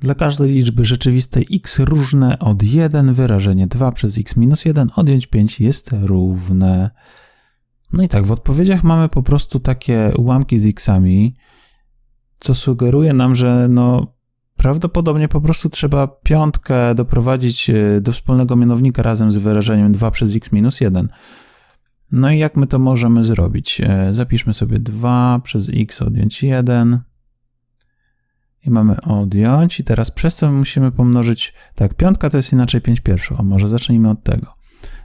Dla każdej liczby rzeczywistej x różne od 1 wyrażenie 2 przez x minus 1 odjąć 5 jest równe. No i tak, w odpowiedziach mamy po prostu takie ułamki z xami, co sugeruje nam, że no prawdopodobnie po prostu trzeba piątkę doprowadzić e, do wspólnego mianownika razem z wyrażeniem 2 przez x minus 1. No i jak my to możemy zrobić? E, Zapiszmy sobie 2 przez x odjąć 1 i mamy odjąć i teraz przez co musimy pomnożyć, tak, piątka to jest inaczej 5 pierwszych, a może zacznijmy od tego.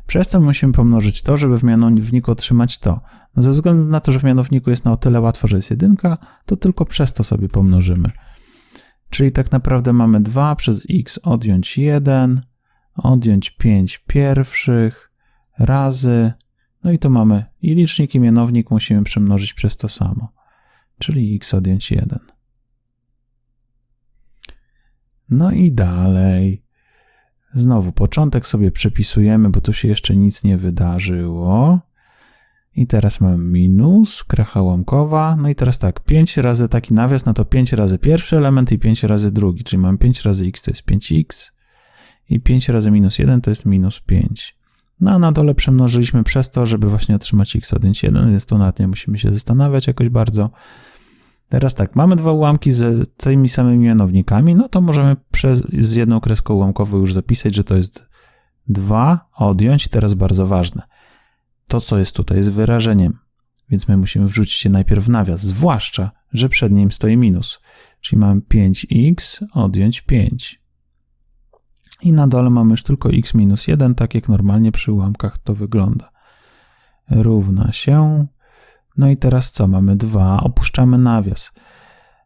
Przez co musimy pomnożyć to, żeby w mianowniku otrzymać to. No ze względu na to, że w mianowniku jest na o tyle łatwo, że jest jedynka, to tylko przez to sobie pomnożymy. Czyli tak naprawdę mamy 2 przez x odjąć 1, odjąć 5 pierwszych razy, no i to mamy i licznik i mianownik musimy przemnożyć przez to samo, czyli x odjąć 1. No i dalej. Znowu początek sobie przepisujemy, bo tu się jeszcze nic nie wydarzyło. I teraz mamy minus, kracha łamkowa. No i teraz tak, 5 razy taki nawias, no to 5 razy pierwszy element i 5 razy drugi, czyli mamy 5 razy x to jest 5x i 5 razy minus 1 to jest minus 5. No a na dole przemnożyliśmy przez to, żeby właśnie otrzymać x odjąć 1, więc tu nad nie musimy się zastanawiać jakoś bardzo. Teraz tak, mamy dwa ułamki z tymi samymi mianownikami, no to możemy przez, z jedną kreską ułamkową już zapisać, że to jest 2, odjąć. Teraz bardzo ważne. To, co jest tutaj, jest wyrażeniem, więc my musimy wrzucić się najpierw w nawias, zwłaszcza, że przed nim stoi minus. Czyli mamy 5x, odjąć 5. I na dole mamy już tylko x minus 1, tak jak normalnie przy ułamkach to wygląda. Równa się no i teraz co? Mamy 2, opuszczamy nawias.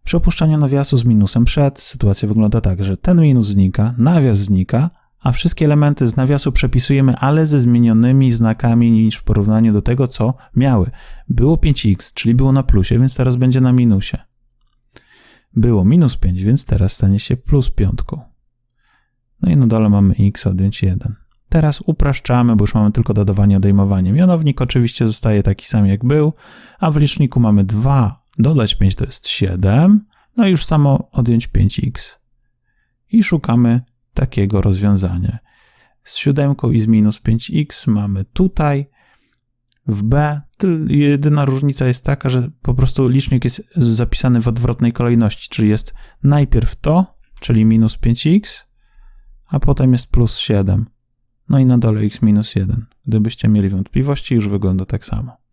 Przy opuszczaniu nawiasu z minusem przed sytuacja wygląda tak, że ten minus znika, nawias znika, a wszystkie elementy z nawiasu przepisujemy, ale ze zmienionymi znakami niż w porównaniu do tego, co miały. Było 5x, czyli było na plusie, więc teraz będzie na minusie. Było minus 5, więc teraz stanie się plus piątką. No i na dole mamy x odjąć 1. Teraz upraszczamy, bo już mamy tylko dodawanie, odejmowanie. Mianownik oczywiście zostaje taki sam jak był, a w liczniku mamy 2, dodać 5 to jest 7, no i już samo odjąć 5x. I szukamy takiego rozwiązania. Z siódemką i z minus 5x mamy tutaj. W B jedyna różnica jest taka, że po prostu licznik jest zapisany w odwrotnej kolejności, czyli jest najpierw to, czyli minus 5x, a potem jest plus 7. No i na dole x minus 1. Gdybyście mieli wątpliwości, już wygląda tak samo.